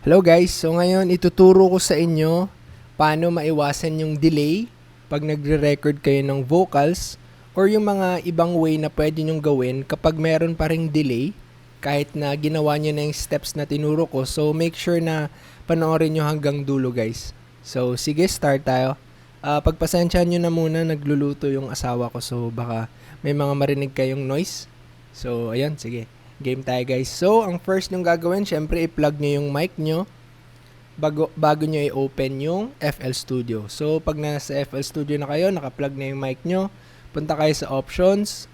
Hello guys, so ngayon ituturo ko sa inyo paano maiwasan yung delay pag nagre-record kayo ng vocals or yung mga ibang way na pwede nyong gawin kapag meron pa ring delay kahit na ginawa nyo na yung steps na tinuro ko. So make sure na panoorin nyo hanggang dulo guys. So sige, start tayo. Ah, pagpasensyahan nyo na muna, nagluluto yung asawa ko so baka may mga marinig kayong noise. So ayun, sige. Game tayo guys. So, ang first nyong gagawin, syempre i-plug nyo yung mic nyo bago, bago nyo i-open yung FL Studio. So, pag nasa FL Studio na kayo, naka-plug na yung mic nyo, punta kayo sa options,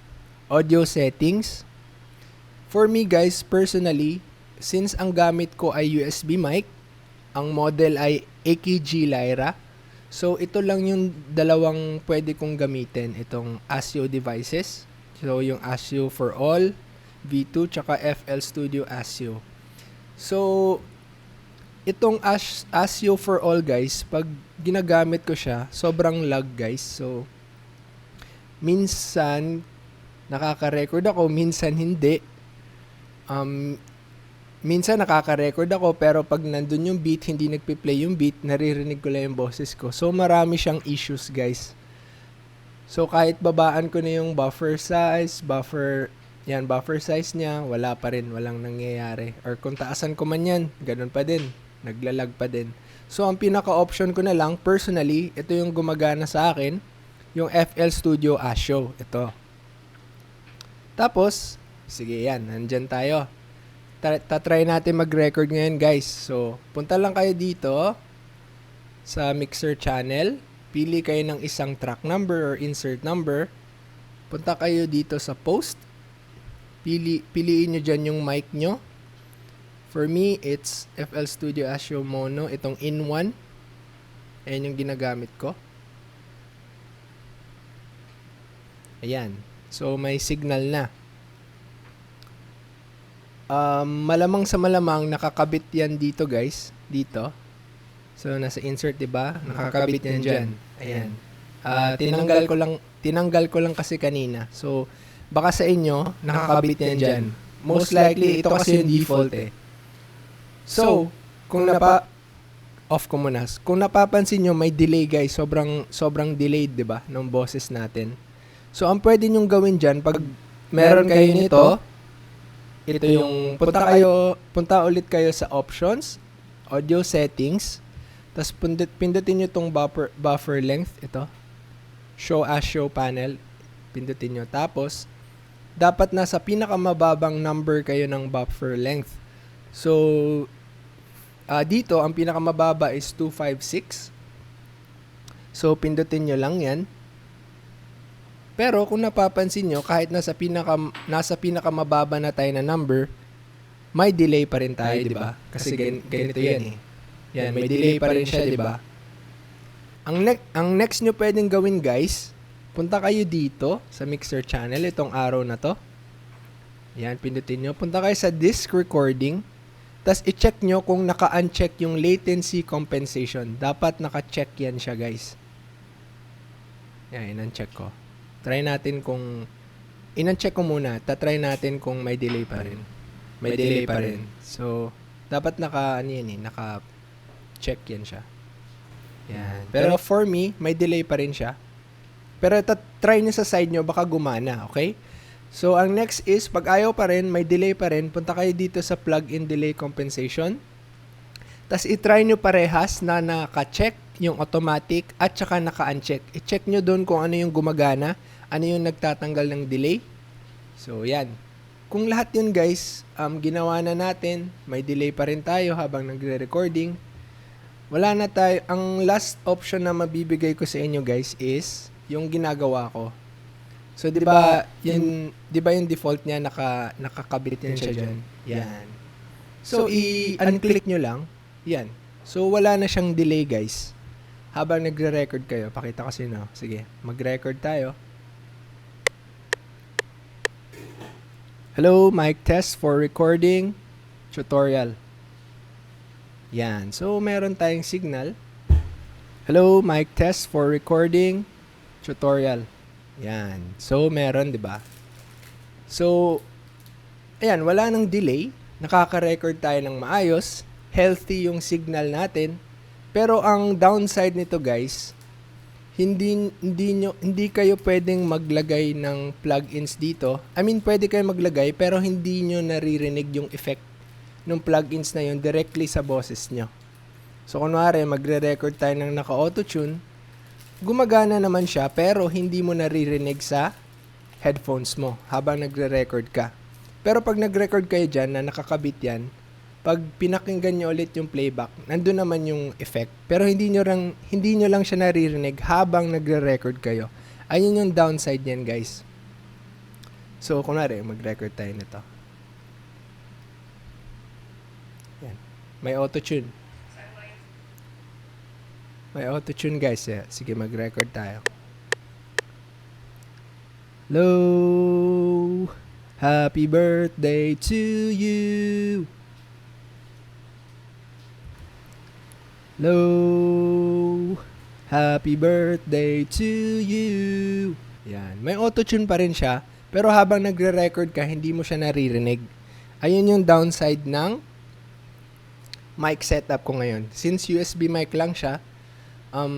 audio settings. For me guys, personally, since ang gamit ko ay USB mic, ang model ay AKG Lyra, so ito lang yung dalawang pwede kong gamitin, itong ASIO devices. So, yung ASIO for all, V2 tsaka FL Studio ASIO. So, itong As- ASIO for all guys, pag ginagamit ko siya, sobrang lag guys. So, minsan nakaka-record ako, minsan hindi. Um, minsan nakaka-record ako pero pag nandun yung beat, hindi nagpi-play yung beat, naririnig ko lang yung boses ko. So, marami siyang issues guys. So, kahit babaan ko na yung buffer size, buffer yan, buffer size niya, wala pa rin, walang nangyayari. Or kung taasan ko man yan, ganun pa din, naglalag pa din. So, ang pinaka-option ko na lang, personally, ito yung gumagana sa akin, yung FL Studio Asio. Ito. Tapos, sige yan, nandyan tayo. Ta- tatry natin mag-record ngayon, guys. So, punta lang kayo dito sa mixer channel. Pili kayo ng isang track number or insert number. Punta kayo dito sa post pili piliin nyo dyan yung mic nyo. For me, it's FL Studio Asio Mono, itong in-one. Ayan yung ginagamit ko. Ayan. So, may signal na. Um, malamang sa malamang, nakakabit yan dito guys. Dito. So, nasa insert, 'di ba? Nakakabit yan dyan. Ayan. Ah, tinanggal ko lang, tinanggal ko lang kasi kanina. So, baka sa inyo, nakakabit yan dyan. Most likely, ito kasi yung default eh. So, kung napa, off ko muna. Kung napapansin nyo, may delay guys. Sobrang, sobrang delayed, di ba, ng boses natin. So, ang pwede nyong gawin dyan, pag meron kayo nito, ito yung, punta kayo, punta ulit kayo sa options, audio settings, tapos pindut, pindutin nyo tong buffer, buffer length, ito, show as show panel, pindutin nyo. Tapos, dapat nasa pinakamababang number kayo ng buffer length. So, ah, dito, ang pinakamababa is 256. So, pindutin nyo lang yan. Pero kung napapansin nyo, kahit nasa pinaka nasa pinakamababa na tayo na number, may delay pa rin tayo, di ba? Kasi gan- ganito yan eh. Yan, may delay pa rin siya, di ba? Ang, ne- ang next nyo pwedeng gawin guys, punta kayo dito sa mixer channel, itong arrow na to. Yan, pindutin nyo. Punta kayo sa disk recording. Tapos i-check nyo kung naka-uncheck yung latency compensation. Dapat naka-check yan siya guys. Yan, in-uncheck ko. Try natin kung... In-uncheck ko muna. Tatry natin kung may delay pa rin. May delay pa rin. So, dapat naka, ano yan eh, naka-check yan siya. Yan. Pero for me, may delay pa rin siya. Pero tat- try nyo sa side nyo, baka gumana, okay? So, ang next is, pag ayaw pa rin, may delay pa rin, punta kayo dito sa plug-in delay compensation. Tapos, itry nyo parehas na naka-check yung automatic at saka naka-uncheck. I-check nyo doon kung ano yung gumagana, ano yung nagtatanggal ng delay. So, yan. Kung lahat yun guys, um, ginawa na natin, may delay pa rin tayo habang nagre-recording, wala na tayo. Ang last option na mabibigay ko sa inyo guys is yung ginagawa ko. So 'di ba, yun 'di ba yung default niya naka nakakabit yan siya diyan. Yan. So i-unclick nyo lang. Yan. So wala na siyang delay guys. Habang nagre-record kayo, pakita ko sa inyo. Sige, mag-record tayo. Hello, mic test for recording tutorial. Yan. So, meron tayong signal. Hello, mic test for recording tutorial. Yan. So, meron, di ba? So, ayan, wala nang delay. Nakaka-record tayo ng maayos. healthy yung signal natin. Pero ang downside nito guys, hindi hindi nyo, hindi kayo pwedeng maglagay ng plugins dito. I mean, pwede kayo maglagay pero hindi nyo naririnig yung effect ng plugins na yun directly sa boses nyo. So, kunwari, magre-record tayo ng naka-autotune, gumagana naman siya pero hindi mo naririnig sa headphones mo habang nagre-record ka. Pero pag nag-record kayo dyan na nakakabit yan, pag pinakinggan nyo ulit yung playback, nandun naman yung effect. Pero hindi nyo lang, hindi nyo lang siya naririnig habang nagre-record kayo. Ayun yung downside niyan, guys. So, kunwari, mag-record tayo nito. Yan. May auto-tune. May auto-tune, guys. Yeah. Sige, mag-record tayo. Hello, happy birthday to you. Hello, happy birthday to you. Yan, may auto-tune pa rin siya, pero habang nagre-record ka, hindi mo siya naririnig. Ayun yung downside ng mic setup ko ngayon. Since USB mic lang siya, um,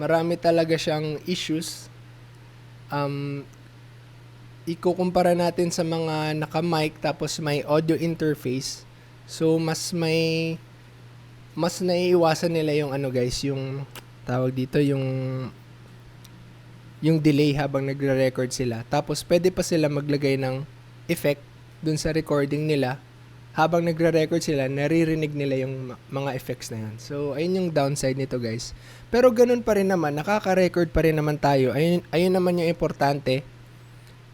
marami talaga siyang issues. Um, ikukumpara natin sa mga naka-mic tapos may audio interface. So, mas may mas naiiwasan nila yung ano guys, yung tawag dito yung yung delay habang nagre-record sila. Tapos pwede pa sila maglagay ng effect dun sa recording nila. Habang nagre-record sila, naririnig nila yung mga effects na yun. So, ayun yung downside nito guys. Pero ganun pa rin naman, nakaka-record pa rin naman tayo. Ayun, ayun naman yung importante.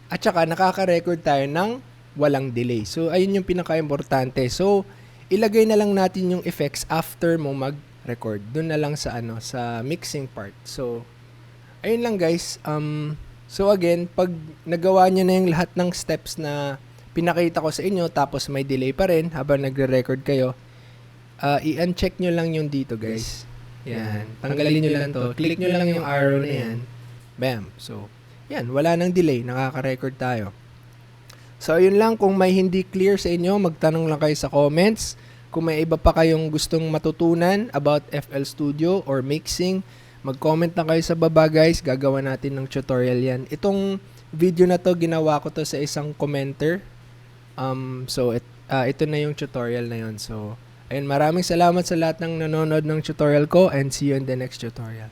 At saka, nakaka-record tayo ng walang delay. So, ayun yung pinaka-importante. So, ilagay na lang natin yung effects after mo mag-record. Doon na lang sa ano, sa mixing part. So, ayun lang guys. Um, so again, pag nagawa nyo na yung lahat ng steps na pinakita ko sa inyo, tapos may delay pa rin habang nagre-record kayo, uh, i-uncheck nyo lang yung dito guys. Yan. Tanggalin nyo lang to. Click nyo lang yung arrow na yan. Bam. So, yan. Wala nang delay. Nakaka-record tayo. So, yun lang. Kung may hindi clear sa inyo, magtanong lang kayo sa comments. Kung may iba pa kayong gustong matutunan about FL Studio or mixing, mag-comment na kayo sa baba guys. Gagawa natin ng tutorial yan. Itong video na to, ginawa ko to sa isang commenter. Um, so, it, ah, ito na yung tutorial na yun. So, ayun, maraming salamat sa lahat ng nanonood ng tutorial ko and see you in the next tutorial.